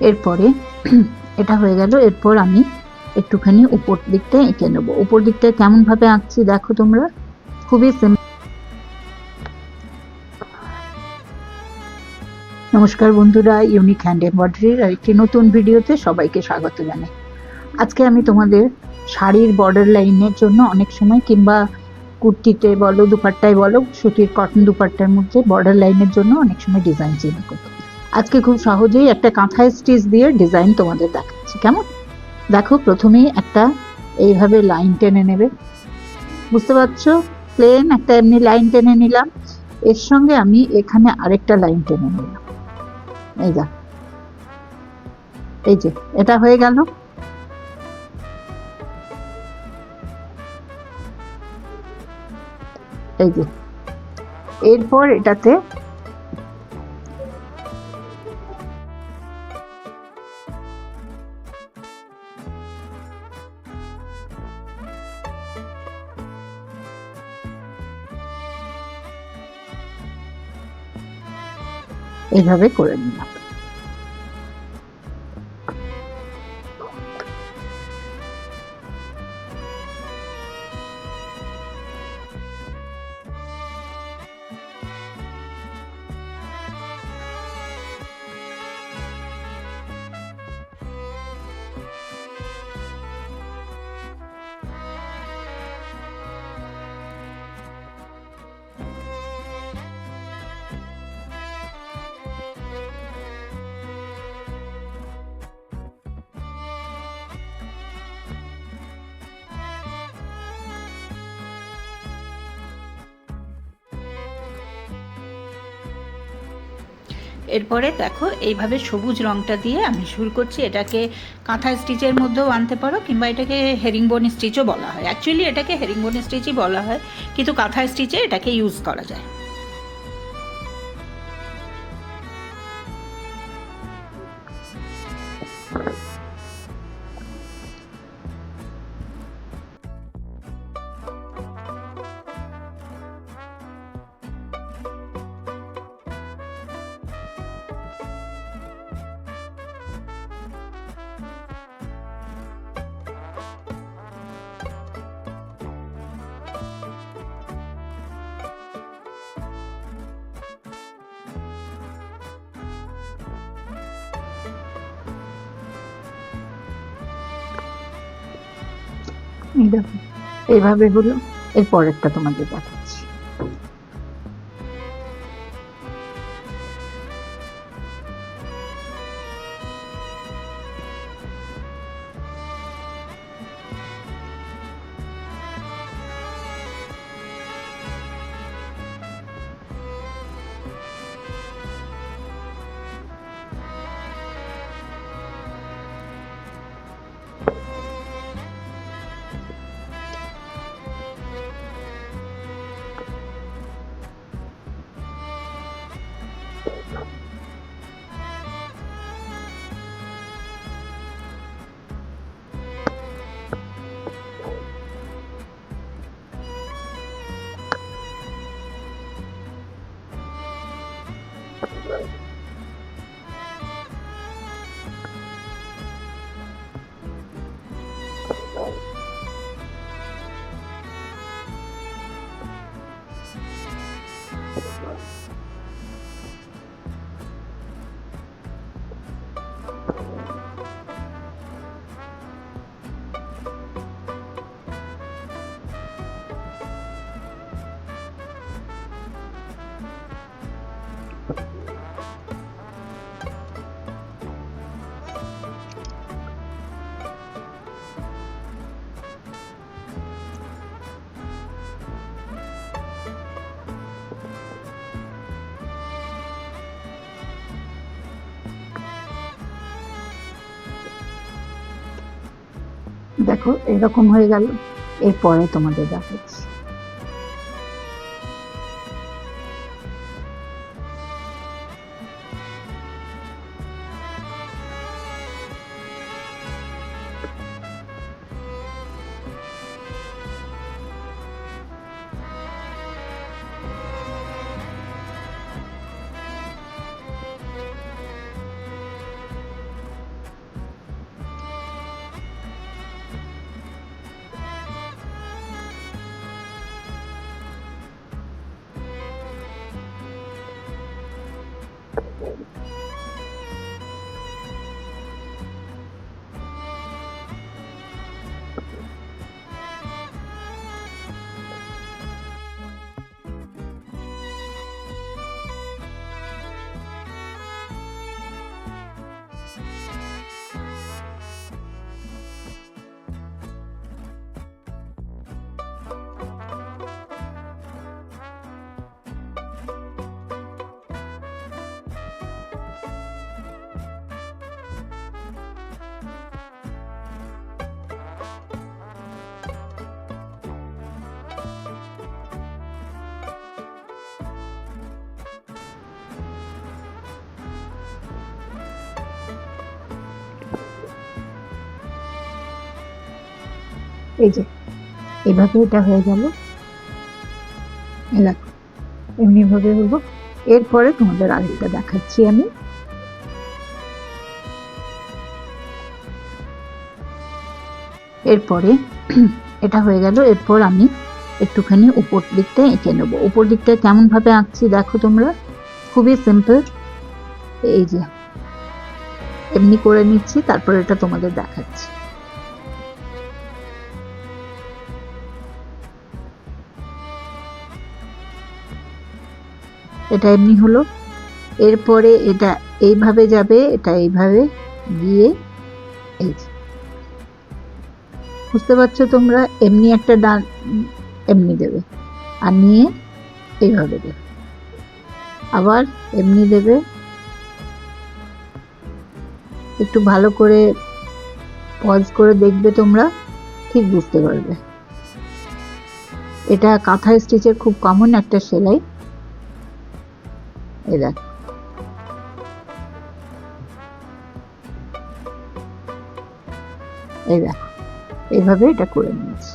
এরপরে, এটা হয়ে গেল, এরপর আমি একটুখানি উপর দিকটা এঁকে নেব। উপর দিকটা কেমন ভাবে আঁকছি দেখো তোমরা? খুবই সিম্পল নমস্কার বন্ধুরা ইউনিক হ্যান্ড এমব্রয়ডারির একটি নতুন ভিডিওতে সবাইকে স্বাগত জানাই। আজকে আমি তোমাদের শাড়ির বর্ডার লাইনের জন্য অনেক সময় কিংবা কুর্তিতে বলো, দুপাট্টায় বলো, সুতির কটন দুপাট্টার মধ্যে বর্ডার লাইনের জন্য অনেক সময় ডিজাইন চেঞ্জ করতে আজকে খুব সহজেই একটা কাঁথায় স্টিচ দিয়ে ডিজাইন তোমাদের দেখাচ্ছি। কেমন? দেখো, প্রথমেই একটা এইভাবে লাইন টেনে নেবে। বুঝতে পারছ? প্লেন একটা এমনি লাইন টেনে নিলাম। এর সঙ্গে আমি এখানে আরেকটা লাইন টেনে নিলাম। এই যা। এই যে, এটা হয়ে গেল। এই যে। এরপর এটাতে এইভাবে করে নিলাম। এরপরে দেখো, এইভাবে সবুজ রংটা দিয়ে আমি শুরু করছি। এটাকে কাঁথা স্টিচের মধ্যেও আনতে পারো, কিংবা এটাকে হেরিংবোন স্টিচও বলা হয়। অ্যাকচুয়ালি এটাকে হেরিংবোন স্টিচই বলা হয়, কিন্তু কাঁথা স্টিচে এটাকে ইউজ করা যায়। এই দেখো এইভাবে হলো। এর পরেরটা তোমাদের দেখাচ্ছি দেখো এরকম হয়ে গেল। এরপরে তোমাদের দেখাচ্ছি। এই যে, এভাবে এটা হয়ে গেল। এই দেখো, এমনি ভাবে হলো। এরপরে তোমাদের আগেটা দেখাচ্ছি আমি। এরপরে এটা হয়ে গেল, এরপর আমি একটুখানি উপর দিকটা এঁকে নেব। উপর দিকটা কেমন ভাবে আঁকছি দেখো তোমরা, খুবই সিম্পল এই যে, এমনি করে নিচ্ছি, তারপর এটা তোমাদের দেখাচ্ছি। এটা এমনি হলো। এরপরে এটা এইভাবে যাবে, এটা এইভাবে গিয়ে এই। বুঝতে পারছ তোমরা? এমনি একটা ডান, এমনি দেবে। আর নিয়ে এইভাবে দেবে। আবার এমনি দেবে। একটু ভালো করে পজ করে দেখবে তোমরা, ঠিক বুঝতে পারবে। এটা কাঁথা স্টিচের খুব কমন একটা সেলাই। দেখ। এই দেখ, এইভাবে এটা করে নিয়েছি।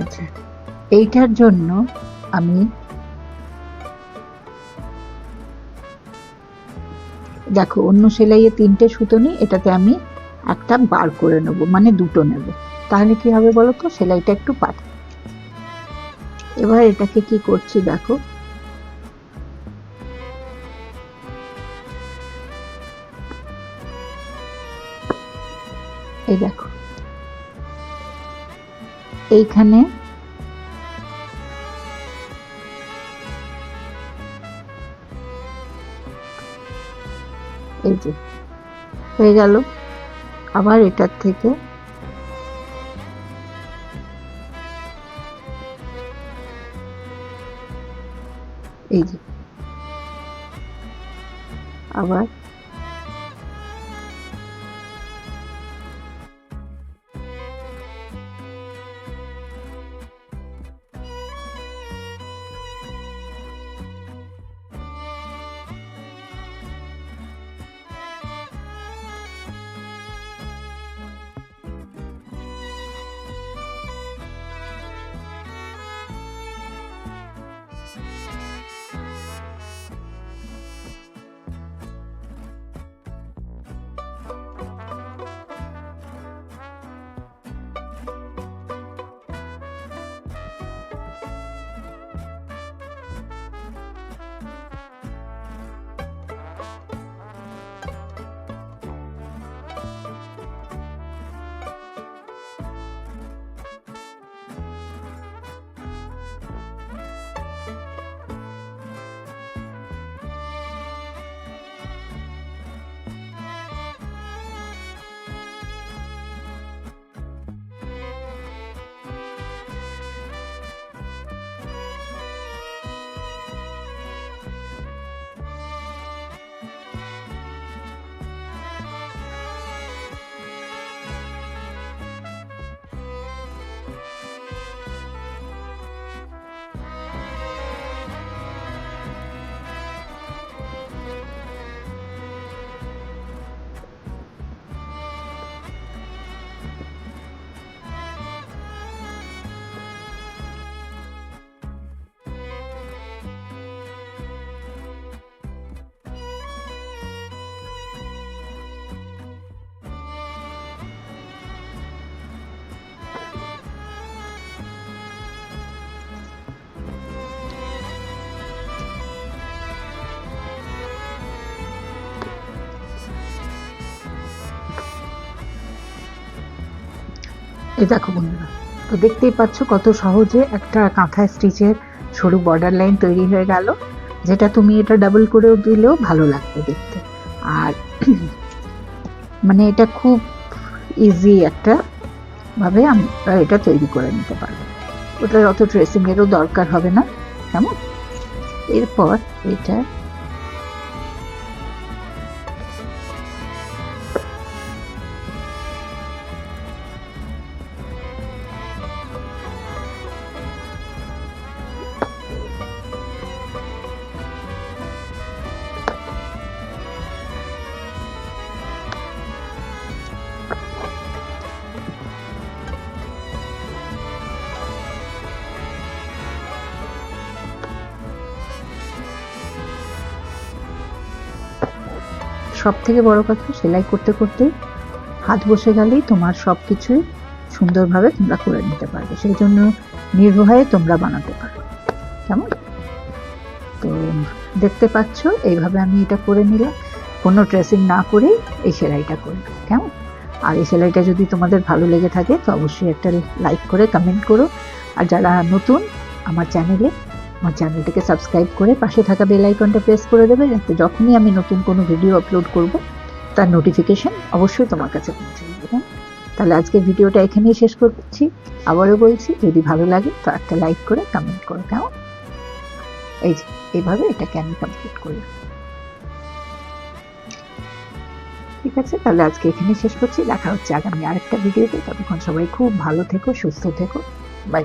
আচ্ছা এইটার জন্য আমি দেখো, অন্য সেলাইয়ে তিনটে সুতো নিই, এটাতে আমি একটা বার করে নেব মানে দুটো নেব। তাহলে কি হবে বলো তো? সেলাইটা একটু পাতলা এবার এটাকে কি করছি দেখো। এই দেখো। এইখানে এই যে, হয়ে গেল। আবার এটার থেকে আবার এই দেখো বন্ধুরা, তো দেখতেই পাচ্ছ কত সহজে একটা কাঁথা স্টিচের সরু বর্ডার লাইন তৈরি হয়ে গেল, যেটা তুমি এটা ডাবল করেও দিলেও ভালো লাগবে দেখতে। আর মানে এটা খুব ইজি একটা ভাবে আমরা এটা তৈরি করে নিতে পারব। ওটার অত ট্রেসিংয়েরও দরকার হবে না, কেমন? এরপর এটা সব থেকে বড় কথা সেলাই করতে করতে হাত বসে গেলেই তোমার সব কিছুই সুন্দরভাবে তোমরা করে নিতে পারবে। সেই জন্য নির্ভয়ে তোমরা বানাতে পারো। কেমন? তো দেখতে পাচ্ছ, এইভাবে আমি এটা করে নিলাম। কোনো ড্রেসিং না করেই এই সেলাইটা করবে। কেমন? আর এই সেলাইটা যদি তোমাদের ভালো লেগে থাকে, তো অবশ্যই একটা লাইক করে কমেন্ট করো। আর যারা নতুন আমার চ্যানেলে আমার চ্যানেলটিকে সাবস্ক্রাইব করে পাশে থাকা বেল আইকনটা প্রেস করে দেবে, যাতে যখনই আমি নতুন কোনো ভিডিও আপলোড করব, তার নোটিফিকেশন অবশ্যই তোমার কাছে পৌঁছে কেমন? তাহলে আজকের ভিডিওটা এখানেই শেষ করছি। আবারও বলছি, যদি ভালো লাগে তো একটা লাইক করে কমেন্ট করো কেমন এই যে এইভাবে এটাকে আমি কমপ্লিট করলাম। ঠিক আছে, তাহলে আজকে এখানেই শেষ করছি। দেখা হচ্ছে আগামী আরেকটা ভিডিওতে। ততক্ষণ সবাই খুব ভালো থেকো, সুস্থ থেকো। বাই